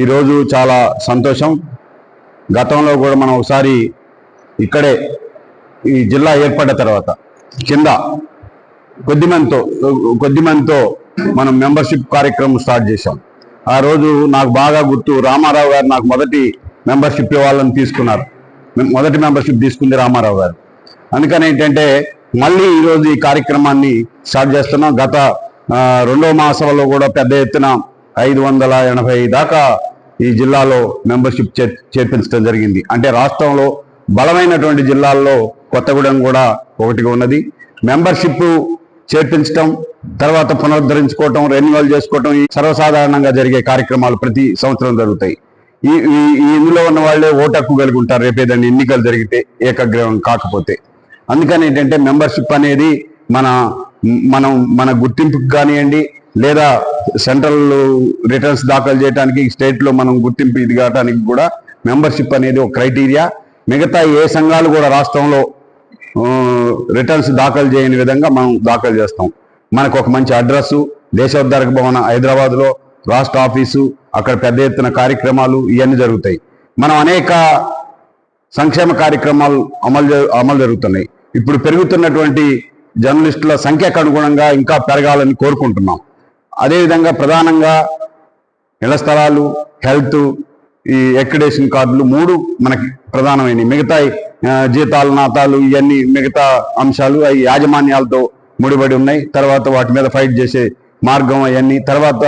ఈరోజు చాలా సంతోషం. గతంలో కూడా మనం ఒకసారి ఇక్కడే ఈ జిల్లా ఏర్పడ్డ తర్వాత కింద కొద్ది మందితో కొద్ది మందితో మనం మెంబర్షిప్ కార్యక్రమం స్టార్ట్ చేశాం. ఆ రోజు నాకు బాగా గుర్తు రామారావు గారు నాకు మొదటి మెంబర్షిప్ ఇవ్వాలని తీసుకున్నారు. మొదటి మెంబర్షిప్ తీసుకుంది రామారావు గారు. అందుకని ఏంటంటే మళ్ళీ ఈరోజు ఈ కార్యక్రమాన్ని స్టార్ట్ చేస్తున్నాం. గత రెండో మాసంలో కూడా పెద్ద ఎత్తున ఐదు వందల ఎనభై దాకా ఈ జిల్లాలో మెంబర్షిప్ చే చేర్పించడం జరిగింది. అంటే రాష్ట్రంలో బలమైనటువంటి జిల్లాల్లో కొత్తగూడెం కూడా ఒకటిగా ఉన్నది. మెంబర్షిప్ చేర్పించడం తర్వాత పునరుద్ధరించుకోవటం రెన్యువల్ చేసుకోవటం ఈ సర్వసాధారణంగా జరిగే కార్యక్రమాలు ప్రతి సంవత్సరం జరుగుతాయి. ఈ ఇందులో ఉన్న వాళ్ళే ఓటు హక్కు కలిగి ఉంటారు రేపేదాన్ని ఎన్నికలు జరిగితే ఏకగ్రీవం కాకపోతే. అందుకని ఏంటంటే మెంబర్షిప్ అనేది మన మనం మన గుర్తింపుకి కానివ్వండి లేదా సెంట్రల్ రిటర్న్స్ దాఖలు చేయడానికి స్టేట్లో మనం గుర్తింపు ఇది కావడానికి కూడా మెంబర్షిప్ అనేది ఒక క్రైటీరియా. మిగతా ఏ సంఘాలు కూడా రాష్ట్రంలో రిటర్న్స్ దాఖలు చేయని విధంగా మనం దాఖలు చేస్తాం. మనకు ఒక మంచి అడ్రస్ దేశోద్ధారక భవన హైదరాబాద్లో రాష్ట్ర ఆఫీసు అక్కడ పెద్ద ఎత్తున కార్యక్రమాలు ఇవన్నీ జరుగుతాయి. మనం అనేక సంక్షేమ కార్యక్రమాలు అమలు అమలు జరుగుతున్నాయి. ఇప్పుడు పెరుగుతున్నటువంటి జర్నలిస్టుల సంఖ్యకు అనుగుణంగా ఇంకా పెరగాలని కోరుకుంటున్నాం. అదేవిధంగా ప్రధానంగా ఇళ్ళ స్థలాలు హెల్త్ ఈ ఎక్రిడేషన్ కార్డులు మూడు మనకి ప్రధానమైనవి. మిగతా జీతాలు నాతాలు ఇవన్నీ మిగతా అంశాలు అవి యాజమాన్యాలతో ముడిపడి ఉన్నాయి. తర్వాత వాటి మీద ఫైట్ చేసే మార్గం అవన్నీ. తర్వాత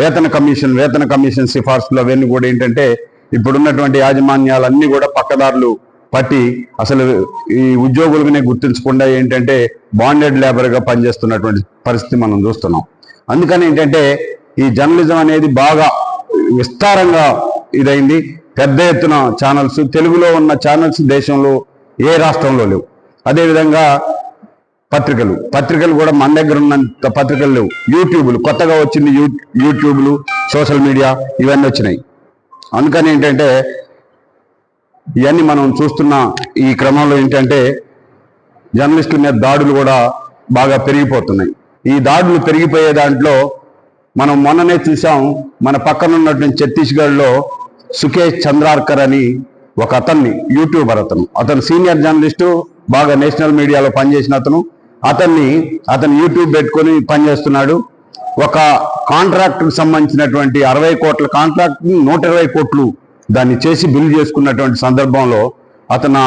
వేతన కమిషన్ వేతన కమిషన్ సిఫార్సులు అవన్నీ కూడా ఏంటంటే ఇప్పుడున్నటువంటి యాజమాన్యాలన్నీ కూడా పక్కదారులు పట్టి అసలు ఈ ఉద్యోగులనే గుర్తించకుండా ఏంటంటే బాండెడ్ లేబర్గా పనిచేస్తున్నటువంటి పరిస్థితి మనం చూస్తున్నాం. అందుకని ఏంటంటే ఈ జర్నలిజం అనేది బాగా విస్తారంగా ఇదైంది. పెద్ద ఎత్తున ఛానల్స్ తెలుగులో ఉన్న ఛానల్స్ దేశంలో ఏ రాష్ట్రంలో లేవు. అదేవిధంగా పత్రికలు పత్రికలు కూడా మన దగ్గర ఉన్నంత పత్రికలు లేవు. యూట్యూబ్లు కొత్తగా వచ్చింది యూ యూట్యూబ్లు సోషల్ మీడియా ఇవన్నీ వచ్చినాయి. అందుకని ఏంటంటే ఇవన్నీ మనం చూస్తున్న ఈ క్రమంలో ఏంటంటే జర్నలిస్టుల మీద దాడులు కూడా బాగా పెరిగిపోతున్నాయి. ఈ దాడులు పెరిగిపోయే దాంట్లో మనం మొన్ననే చూసాం మన పక్కన ఉన్నటువంటి ఛత్తీస్గఢ్లో సుకేష్ చంద్రార్కర్ అని ఒక అతన్ని యూట్యూబర్ అతను. అతను సీనియర్ జర్నలిస్టు బాగా నేషనల్ మీడియాలో పనిచేసిన అతను. అతన్ని అతను యూట్యూబ్ పెట్టుకొని పనిచేస్తున్నాడు. ఒక కాంట్రాక్ట్కి సంబంధించినటువంటి అరవై కోట్ల కాంట్రాక్ట్ నూట ఇరవై కోట్లు దాన్ని చేసి బిల్ చేసుకున్నటువంటి సందర్భంలో అతను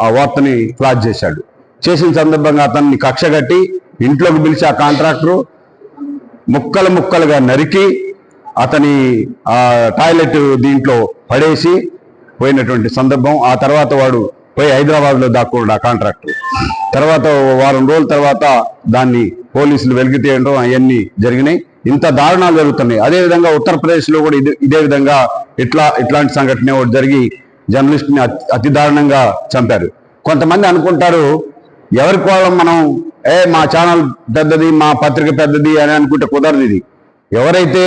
ఆ- వార్తని ఫ్లాట్ చేశాడు. చేసిన సందర్భంగా అతన్ని కక్షగట్టి ఇంట్లోకి పిలిచి ఆ కాంట్రాక్టరు ముక్కలు ముక్కలుగా నరికి అతని ఆ టాయిలెట్ దీంట్లో పడేసి పోయినటువంటి సందర్భం. ఆ తర్వాత వాడు పోయి హైదరాబాద్లో దాక్కున్నాడు ఆ కాంట్రాక్టర్ తర్వాత వారం రోజుల తర్వాత దాన్ని పోలీసులు వెలికి తీయడం అవన్నీ జరిగినాయి. ఇంత దారుణాలు జరుగుతున్నాయి. అదేవిధంగా ఉత్తరప్రదేశ్లో కూడా ఇదే ఇదే విధంగా ఇట్లా ఇట్లాంటి సంఘటన ఒకటి జరిగి జర్నలిస్ట్ని అతి- అతి దారుణంగా చంపారు. కొంతమంది అనుకుంటారు ఎవరికి వాళ్ళం మనం ఏ మా ఛానల్ పెద్దది మా పత్రిక పెద్దది అని అనుకుంటే కుదరదు ఇది. ఎవరైతే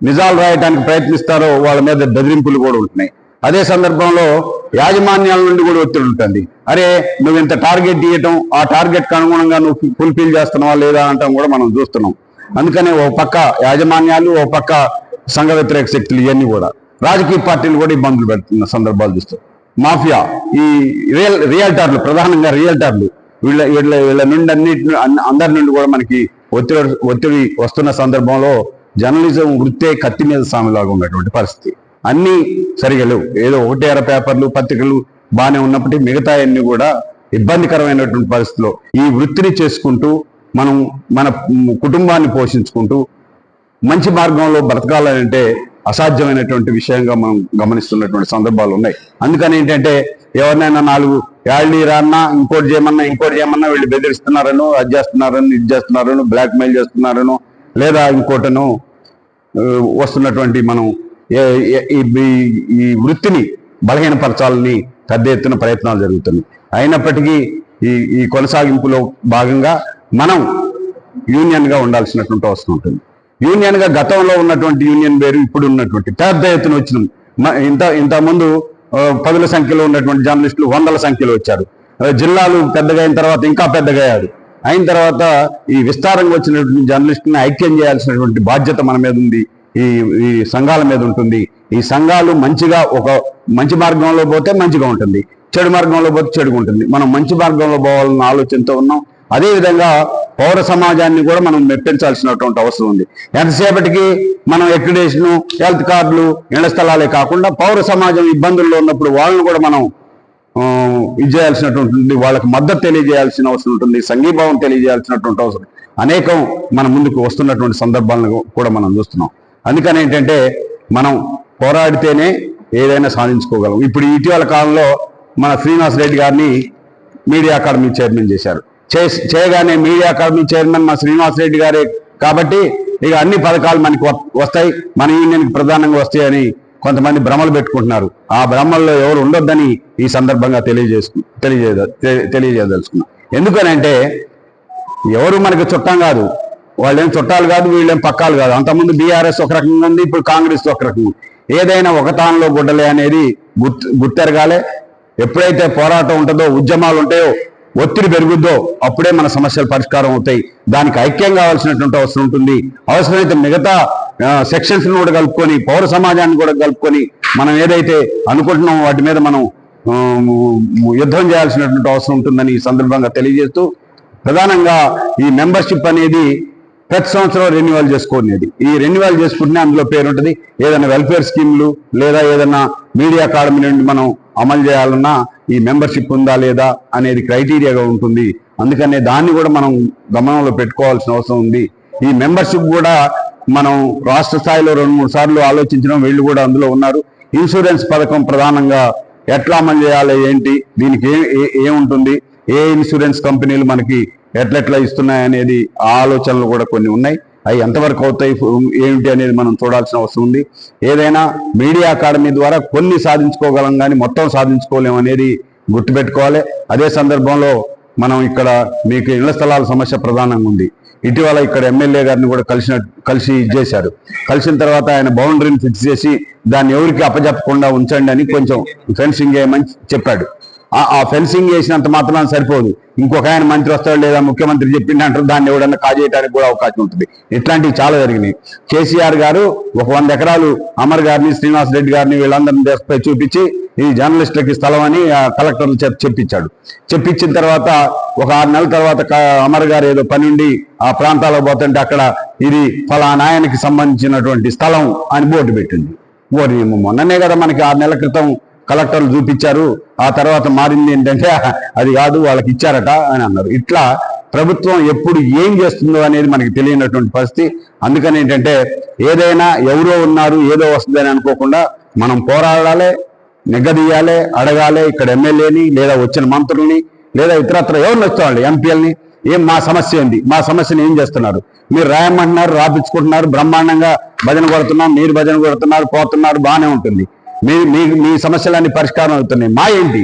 నిజాలు రాయటానికి ప్రయత్నిస్తారో వాళ్ళ మీద బెదిరింపులు కూడా ఉంటున్నాయి. అదే సందర్భంలో యాజమాన్యాల నుండి కూడా ఒత్తిడి ఉంటుంది. అరే నువ్వు ఇంత టార్గెట్ ఇవ్వటం ఆ టార్గెట్ అనుగుణంగా నువ్వు ఫుల్ఫిల్ చేస్తున్నావా లేదా అంటాం కూడా మనం చూస్తున్నాం. అందుకనే ఓ పక్క యాజమాన్యాలు ఓ పక్క సంఘ వ్యతిరేక శక్తులు ఇవన్నీ కూడా. రాజకీయ పార్టీలు కూడా ఇబ్బందులు పెడుతున్న సందర్భాలు చూస్తాం. మాఫియా ఈ రియల్ రియల్టర్లు ప్రధానంగా రియల్టర్లు. వీళ్ళ వీళ్ళ వీళ్ళ నుండి అన్నిటి అన్ని- అందరి నుండి కూడా మనకి ఒత్తిడి ఒత్తిడి వస్తున్న సందర్భంలో జర్నలిజం వృత్తే కత్తి మీద స్వామిలాగా ఉన్నటువంటి పరిస్థితి. అన్నీ సరిగా లేవు. ఏదో ఒకటి అర పేపర్లు పత్రికలు బాగానే ఉన్నప్పటికీ మిగతా అన్ని కూడా ఇబ్బందికరమైనటువంటి పరిస్థితిలో ఈ వృత్తిని చేసుకుంటూ మనం మన కుటుంబాన్ని పోషించుకుంటూ మంచి మార్గంలో బ్రతకాలంటే అసాధ్యమైనటువంటి విషయంగా మనం గమనిస్తున్నటువంటి సందర్భాలు ఉన్నాయి. అందుకని ఏంటంటే ఎవరినైనా నాలుగు యాళ్ళని రాన్నా ఇంకోటి చేయమన్నా ఇంకోటి చేయమన్నా వీళ్ళు బెదిరిస్తున్నారను అది చేస్తున్నారను ఇది చేస్తున్నారను బ్లాక్ మెయిల్ చేస్తున్నారను లేదా ఇంకోటను వస్తున్నటువంటి మనం ఈ వృత్తిని బలహీనపరచాలని పెద్ద ఎత్తున ప్రయత్నాలు జరుగుతున్నాయి. అయినప్పటికీ ఈ ఈ కొనసాగింపులో భాగంగా మనం యూనియన్గా ఉండాల్సినటువంటి అవసరం ఉంటుంది. యూనియన్గా గతంలో ఉన్నటువంటి యూనియన్ వేరు ఇప్పుడు ఉన్నటువంటి పెద్ద ఎత్తున వచ్చిన మ- ఇంత ఇంతకుముందు పదుల సంఖ్యలో ఉన్నటువంటి జర్నలిస్టులు వందల సంఖ్యలో వచ్చారు. జిల్లాలు పెద్దగా అయిన తర్వాత ఇంకా పెద్దగా అయ్యారు. అయిన తర్వాత ఈ విస్తారంగా వచ్చినటువంటి జర్నలిస్టుని ఐక్యం చేయాల్సినటువంటి బాధ్యత మన మీద ఉంది. ఈ ఈ సంఘాల మీద ఉంటుంది. ఈ సంఘాలు మంచిగా ఒక మంచి మార్గంలో పోతే మంచిగా ఉంటుంది. చెడు మార్గంలో పోతే చెడుగా ఉంటుంది. మనం మంచి మార్గంలో పోవాలన్న ఆలోచనతో ఉన్నాం. అదేవిధంగా పౌర సమాజాన్ని కూడా మనం మెప్పించాల్సినటువంటి అవసరం ఉంది. ఎంతసేపటికి మనం ఎక్రిడేషన్ హెల్త్ కార్డులు ఇళ్ళ స్థలాలే కాకుండా పౌర సమాజం ఇబ్బందుల్లో ఉన్నప్పుడు వాళ్ళని కూడా మనం ఇది చేయాల్సినటువంటి ఉంటుంది. వాళ్ళకి మద్దతు తెలియజేయాల్సిన అవసరం ఉంటుంది సంఘీభావం తెలియజేయాల్సినటువంటి అవసరం అనేకం మన ముందుకు వస్తున్నటువంటి సందర్భాలను కూడా మనం చూస్తున్నాం. అందుకని ఏంటంటే మనం పోరాడితేనే ఏదైనా సాధించుకోగలం. ఇప్పుడు ఇటీవల కాలంలో మన శ్రీనివాస్ రెడ్డి గారిని మీడియా అకాడమీ చైర్మన్ చేశారు. చేయగానే మీడియా అకాడమీ చైర్మన్ మా శ్రీనివాస్ రెడ్డి గారే కాబట్టి ఇక అన్ని పథకాలు మనకి వస్తాయి. మన యూనియన్కి ప్రధానంగా వస్తాయని కొంతమంది భ్రమలు పెట్టుకుంటున్నారు. ఆ భ్రమల్లో ఎవరు ఉండొద్దని ఈ సందర్భంగా తెలియజేసు తెలియజే తె- తెలియజేయదలుచుకున్నా. ఎందుకనంటే ఎవరు మనకి చుట్టం కాదు. వాళ్ళేం చుట్టాలు కాదు వీళ్ళేం పక్కాలు కాదు. అంతకుముందు బీఆర్ఎస్ ఒక రకంగా ఉంది ఇప్పుడు కాంగ్రెస్ ఒక రకంగా ఉంది. ఏదైనా ఒక తానులో గుడ్డలే అనేది గుర్తు గుర్తెరగాలే. ఎప్పుడైతే పోరాటం ఉంటుందో ఉద్యమాలు ఉంటాయో ఒత్తిడి పెరుగుద్దో అప్పుడే మన సమస్యలు పరిష్కారం అవుతాయి. దానికి ఐక్యం కావాల్సినటువంటి అవసరం ఉంటుంది. అవసరమైతే మిగతా సెక్షన్స్ను కూడా కలుపుకొని పౌర సమాజాన్ని కూడా కలుపుకొని మనం ఏదైతే అనుకుంటున్నామో వాటి మీద మనం యుద్ధం చేయాల్సినటువంటి అవసరం ఉంటుందని ఈ సందర్భంగా తెలియజేస్తూ ప్రధానంగా ఈ మెంబర్షిప్ అనేది ప్రతి సంవత్సరం రెన్యువల్ చేసుకునేది ఈ రెన్యువల్ చేసుకుంటే అందులో పేరు ఉంటుంది. ఏదైనా వెల్ఫేర్ స్కీమ్లు లేదా ఏదైనా మీడియా అకాడమీ నుండి మనం అమలు చేయాలన్నా ఈ మెంబర్షిప్ ఉందా లేదా అనేది క్రైటీరియాగా ఉంటుంది. అందుకనే దాన్ని కూడా మనం గమనంలో పెట్టుకోవాల్సిన అవసరం ఉంది. ఈ మెంబర్షిప్ కూడా మనం రాష్ట్ర స్థాయిలో రెండు మూడు సార్లు ఆలోచించడం వీళ్ళు కూడా అందులో ఉన్నారు. ఇన్సూరెన్స్ పథకం ప్రధానంగా ఎట్లా అమలు చేయాలి ఏంటి దీనికి ఏ ఏ- ఏముంటుంది ఏ ఇన్సూరెన్స్ కంపెనీలు మనకి ఎట్లెట్లా ఇస్తున్నాయి అనేది ఆ ఆలోచనలు కూడా కొన్ని ఉన్నాయి. అవి ఎంతవరకు అవుతాయి ఏమిటి అనేది మనం చూడాల్సిన అవసరం ఉంది. ఏదైనా మీడియా అకాడమీ ద్వారా కొన్ని సాధించుకోగలం కానీ మొత్తం సాధించుకోలేము అనేది గుర్తుపెట్టుకోవాలి. అదే సందర్భంలో మనం ఇక్కడ మీకు ఇళ్ళ స్థలాల సమస్య ప్రధానంగా ఉంది. ఇటీవల ఇక్కడ ఎమ్మెల్యే గారిని కూడా కలిసిన కలిసి చేశారు. కలిసిన తర్వాత ఆయన బౌండరీని ఫిక్స్ చేసి దాన్ని ఎవరికి అప్పజెప్పకుండా ఉంచండి అని కొంచెం ఫెన్సింగ్ చేయమని చెప్పాడు. ఆ- ఫెన్సింగ్ వేసినంత మాత్రం సరిపోదు. ఇంకొక ఆయన మంత్రి వస్తాడు లేదా ముఖ్యమంత్రి చెప్పింది అంటారు దాన్ని ఎవడన్నా కాజేయడానికి కూడా అవకాశం ఉంటుంది. ఇట్లాంటివి చాలా జరిగినాయి. కేసీఆర్ గారు ఒక వంద ఎకరాలు అమర్ గారిని శ్రీనివాస్ రెడ్డి గారిని వీళ్ళందరినీ దేశపై చూపించి ఈ జర్నలిస్టులకి స్థలం అని కలెక్టర్లు చెప్పించాడు. చెప్పించిన తర్వాత ఒక ఆరు నెలల తర్వాత అమర్ గారు ఏదో పని ఉండి ఆ ప్రాంతాలకు పోతుంటే అక్కడ ఇది ఫలానా ఆయనకి సంబంధించినటువంటి స్థలం అని బోర్డు పెట్టింది. బోర్డు మొన్ననే కదా మనకి ఆరు నెలల క్రితం కలెక్టర్లు చూపించారు. ఆ తర్వాత మారింది ఏంటంటే అది కాదు వాళ్ళకి ఇచ్చారట అని అన్నారు. ఇట్లా ప్రభుత్వం ఎప్పుడు ఏం చేస్తుందో అనేది మనకి తెలియనటువంటి పరిస్థితి. అందుకని ఏంటంటే ఏదైనా ఎవరో ఉన్నారు ఏదో వస్తుందని అనుకోకుండా మనం పోరాడాలి నిగ్గదీయాలి అడగాలి. ఇక్కడ ఎమ్మెల్యేని లేదా వచ్చిన మంత్రుల్ని లేదా ఇతరత్ర ఎవరిని వస్తామండి? ఎంపీఎల్ని ఏం మా సమస్య ఏంది? మా సమస్యను ఏం చేస్తున్నారు? మీరు రాయమంటున్నారు రాపించుకుంటున్నారు బ్రహ్మాండంగా భజన కొడుతున్నారు మీరు భజన కొడుతున్నారు పోతున్నారు బాగానే ఉంటుంది. మీ మీ మీ సమస్యలన్నీ పరిష్కారం అవుతున్నాయి. మా ఏంటి?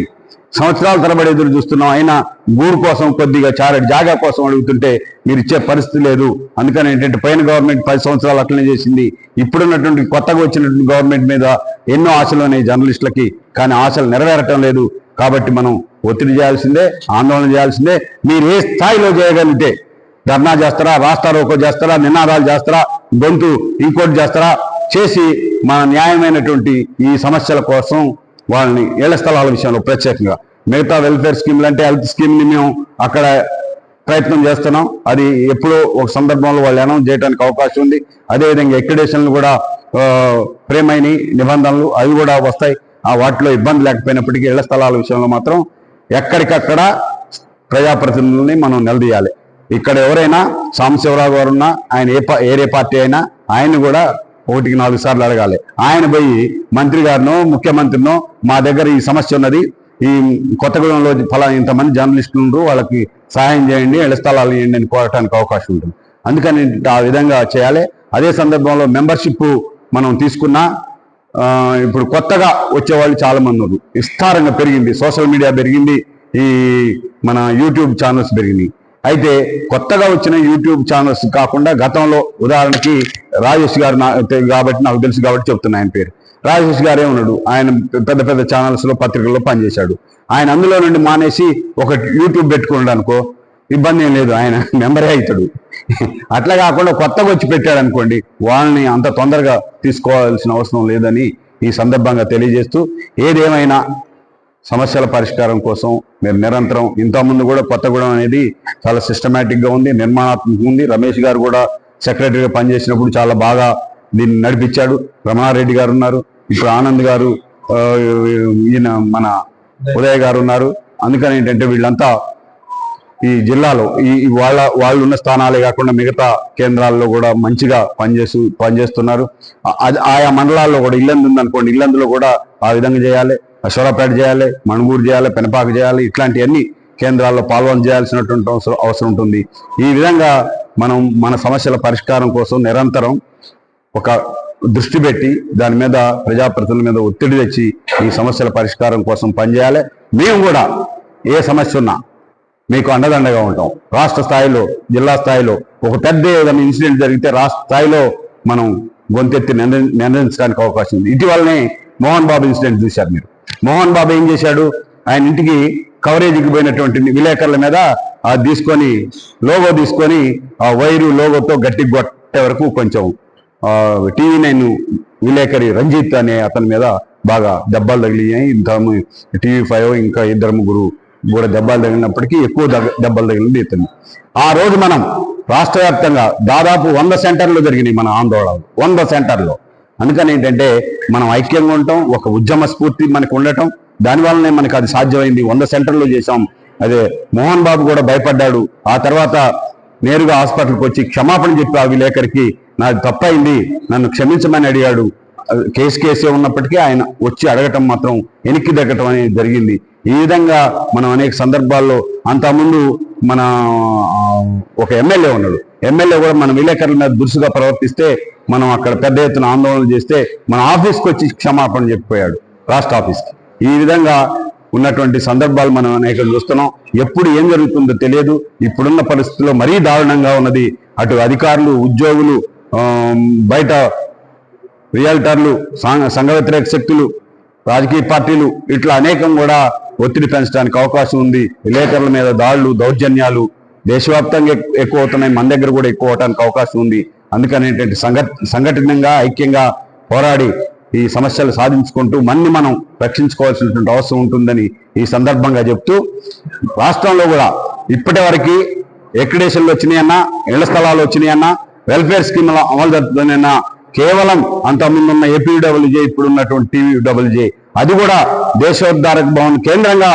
సంవత్సరాల తరబడి ఎదురు చూస్తున్నాం. అయినా గూడు కోసం కొద్దిగా చారటి జాగా కోసం అడుగుతుంటే మీరు ఇచ్చే పరిస్థితి లేదు. అందుకని ఏంటంటే పైన గవర్నమెంట్ పది సంవత్సరాలు అట్లనే చేసింది. ఇప్పుడున్నటువంటి కొత్తగా వచ్చినటువంటి గవర్నమెంట్ మీద ఎన్నో ఆశలు ఉన్నాయి జర్నలిస్టులకి. కానీ ఆశలు నెరవేరటం లేదు. కాబట్టి మనం ఒత్తిడి చేయాల్సిందే ఆందోళన చేయాల్సిందే. మీరు ఏ స్థాయిలో చేయగలిగితే ధర్నా చేస్తారా రాస్తారోకో చేస్తారా నినాదాలు చేస్తారా గొంతు ఇంకోటి చేస్తారా చేసి మన న్యాయమైనటువంటి ఈ సమస్యల కోసం వాళ్ళని ఇళ్ళ స్థలాల విషయంలో ప్రత్యేకంగా మిగతా వెల్ఫేర్ స్కీమ్లు అంటే హెల్త్ స్కీమ్ని మేము అక్కడ ప్రయత్నం చేస్తున్నాం. అది ఎప్పుడో ఒక సందర్భంలో వాళ్ళు అనౌన్స్ చేయడానికి అవకాశం ఉంది. అదేవిధంగా ఎక్రిడేషన్లు కూడా ప్రేమైన నిబంధనలు అవి కూడా వస్తాయి. ఆ వాటిలో ఇబ్బంది లేకపోయినప్పటికీ ఇళ్ళ స్థలాల విషయంలో మాత్రం ఎక్కడికక్కడ ప్రజాప్రతినిధుల్ని మనం నిలదీయాలి. ఇక్కడ ఎవరైనా సాంబశివరావు గారు ఉన్నా ఆయన ఏ పా- ఏరే పార్టీ అయినా ఆయన కూడా ఒకటికి నాలుగు సార్లు అడగాలి. ఆయన పోయి మంత్రి గారినో ముఖ్యమంత్రినో మా దగ్గర ఈ సమస్య ఉన్నది. ఈ కొత్తగూడెంలో ఫలా ఇంతమంది జర్నలిస్టులు ఉన్నారు, వాళ్ళకి సహాయం చేయండి ఇళ్ళ స్థలాలు ఇవ్వండి అని కోరటానికి అవకాశం ఉంటుంది. అందుకని ఆ విధంగా చేయాలి. అదే సందర్భంలో మెంబర్షిప్ మనం తీసుకున్నా ఇప్పుడు కొత్తగా వచ్చేవాళ్ళు చాలా మంది ఉన్నారు. విస్తారంగా పెరిగింది. సోషల్ మీడియా పెరిగింది. ఈ మన యూట్యూబ్ ఛానల్స్ పెరిగినాయి. అయితే కొత్తగా వచ్చిన యూట్యూబ్ ఛానల్స్ కాకుండా గతంలో ఉదాహరణకి రాజేష్ గారు కాబట్టి నాకు తెలుసు కాబట్టి చెప్తున్నా ఆయన పేరు. రాజేష్ గారే ఉన్నాడు. ఆయన పెద్ద పెద్ద ఛానల్స్లో పత్రికల్లో పనిచేశాడు. ఆయన అందులో నుండి మానేసి ఒక యూట్యూబ్ పెట్టుకున్నాడు అనుకో ఇబ్బంది ఏం లేదు. ఆయన మెంబరే అవుతాడు. అట్లా కాకుండా కొత్తగా వచ్చి పెట్టాడు అనుకోండి వాళ్ళని అంత తొందరగా తీసుకోవాల్సిన అవసరం లేదని ఈ సందర్భంగా తెలియజేస్తూ ఏదేమైనా సమస్యల పరిష్కారం కోసం మీరు నిరంతరం ఇంతకుముందు కూడా కొత్తగూడెం అనేది చాలా సిస్టమేటిక్గా ఉంది నిర్మాణాత్మకంగా ఉంది. రమేష్ గారు కూడా సెక్రటరీగా పనిచేసినప్పుడు చాలా బాగా దీన్ని నడిపించాడు. రమణారెడ్డి గారు ఉన్నారు. ఇప్పుడు ఆనంద్ గారు ఈయన మన ఉదయ్ గారు ఉన్నారు. అందుకని ఏంటంటే వీళ్ళంతా ఈ జిల్లాలో ఈ వాళ్ళ వాళ్ళు ఉన్న స్థానాలే కాకుండా మిగతా కేంద్రాల్లో కూడా మంచిగా పనిచేస్తూ పనిచేస్తున్నారు. ఆయా మండలాల్లో కూడా ఇల్లందు ఉందనుకోండి ఇల్లందులో కూడా ఆ విధంగా చేయాలి. అశ్వరాపేట చేయాలి మణుగూరు చేయాలి పెనపాక చేయాలి ఇట్లాంటివన్నీ కేంద్రాల్లో పాల్గొన చేయాల్సినటువంటి అవసరం అవసరం ఉంటుంది. ఈ విధంగా మనం మన సమస్యల పరిష్కారం కోసం నిరంతరం ఒక దృష్టి పెట్టి దాని మీద ప్రజాప్రతినిధుల మీద ఒత్తిడి తెచ్చి ఈ సమస్యల పరిష్కారం కోసం పనిచేయాలి. మేము కూడా ఏ సమస్య ఉన్నా మీకు అండదండగా ఉంటాం. రాష్ట్ర స్థాయిలో జిల్లా స్థాయిలో ఒక పెద్ద ఏదైనా ఇన్సిడెంట్ జరిగితే రాష్ట్ర స్థాయిలో మనం గొంతెత్తి నిర్ణయించడానికి అవకాశం ఉంది. ఇటీవలనే మోహన్ బాబు ఇన్సిడెంట్ చూశారు మీరు. మోహన్ బాబు ఏం చేశాడు? ఆయన ఇంటికి కవరేజీకి పోయినటువంటి విలేకరుల మీద అది తీసుకొని లోగో తీసుకొని ఆ వైరు లోగోతో గట్టి కొట్టే వరకు కొంచెం టీవీ నైన్ విలేకరి రంజిత్ అనే అతని మీద బాగా దెబ్బలు తగిలినాయి. ఇంత టీవీ ఫైవ్ ఇంకా ఇద్దరు ముగ్గురు కూడా దెబ్బలు తగిలినప్పటికీ ఎక్కువ దెబ్బలు తగిలింది ఇతను. ఆ రోజు మనం రాష్ట్ర వ్యాప్తంగా దాదాపు వంద సెంటర్లు జరిగినాయి మన ఆందోళనలు. వంద సెంటర్లో. అందుకని ఏంటంటే మనం ఐక్యంగా ఉంటాం ఒక ఉద్యమ స్ఫూర్తి మనకు ఉండటం దానివల్లనే మనకు అది సాధ్యమైంది. వంద సెంటర్లు చేశాం. అదే మోహన్ బాబు కూడా భయపడ్డాడు. ఆ తర్వాత నేరుగా హాస్పిటల్కి వచ్చి క్షమాపణ చెప్పి ఆ విలేకరికి నాది తప్పైంది నన్ను క్షమించమని అడిగాడు. కేసు కేసే ఉన్నప్పటికీ ఆయన వచ్చి అడగటం మాత్రం వెనక్కి దగ్గటం అనేది జరిగింది. ఈ విధంగా మనం అనేక సందర్భాల్లో అంతకుముందు మన ఒక ఎమ్మెల్యే ఉన్నాడు. ఎమ్మెల్యే కూడా మన విలేకరుల మీద దురుసుగా ప్రవర్తిస్తే మనం అక్కడ పెద్ద ఎత్తున ఆందోళన చేస్తే మన ఆఫీస్కి వచ్చి క్షమాపణ చెప్పిపోయాడు రాష్ట్ర ఆఫీస్కి. ఈ విధంగా ఉన్నటువంటి సందర్భాలు మనం అనేక చూస్తున్నాం. ఎప్పుడు ఏం జరుగుతుందో తెలియదు. ఇప్పుడున్న పరిస్థితుల్లో మరీ దారుణంగా ఉన్నది. అటు అధికారులు ఉద్యోగులు బయట రియల్టర్లు సంఘ సంఘ వ్యతిరేక శక్తులు రాజకీయ పార్టీలు ఇట్లా అనేకం కూడా ఒత్తిడి పెంచడానికి అవకాశం ఉంది. విలేకరుల మీద దాడులు దౌర్జన్యాలు దేశవ్యాప్తంగా ఎక్కువ అవుతున్నాయి. మన దగ్గర కూడా ఎక్కువ అవడానికి అవకాశం ఉంది. అందుకని ఏంటంటే సంఘ ఐక్యంగా పోరాడి ఈ సమస్యలు సాధించుకుంటూ మన్ని మనం రక్షించుకోవాల్సినటువంటి అవసరం ఉంటుందని ఈ సందర్భంగా చెప్తూ రాష్ట్రంలో కూడా ఇప్పటి వరకు ఎక్కడేషన్లు వచ్చినాయన్నా ఇళ్ళ స్థలాలు వచ్చినాయన్నా వెల్ఫేర్ స్కీమ్ల అమలు జరుగుతుందన్నా కేవలం అంతకుముందు ఉన్న ఏపీడబ్ల్యూజే ఇప్పుడు ఉన్నటువంటి టీవీడబ్ల్యూజే అది కూడా దేశోద్ధారక భవన్ కేంద్రంగా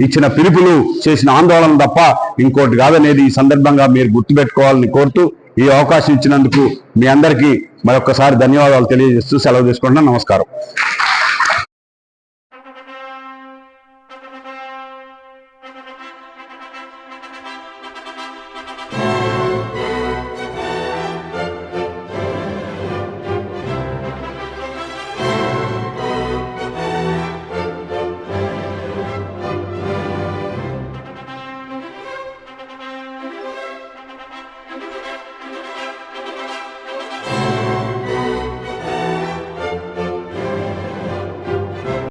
ఇచ్చిన పిలుపులు చేసిన ఆందోళన తప్ప ఇంకోటి కాదనేది ఈ సందర్భంగా మీరు గుర్తుపెట్టుకోవాలని కోరుతూ ఈ అవకాశం ఇచ్చినందుకు మీ అందరికీ మరొకసారి ధన్యవాదాలు తెలియజేస్తూ సెలవు తీసుకుంటున్నాను. నమస్కారం.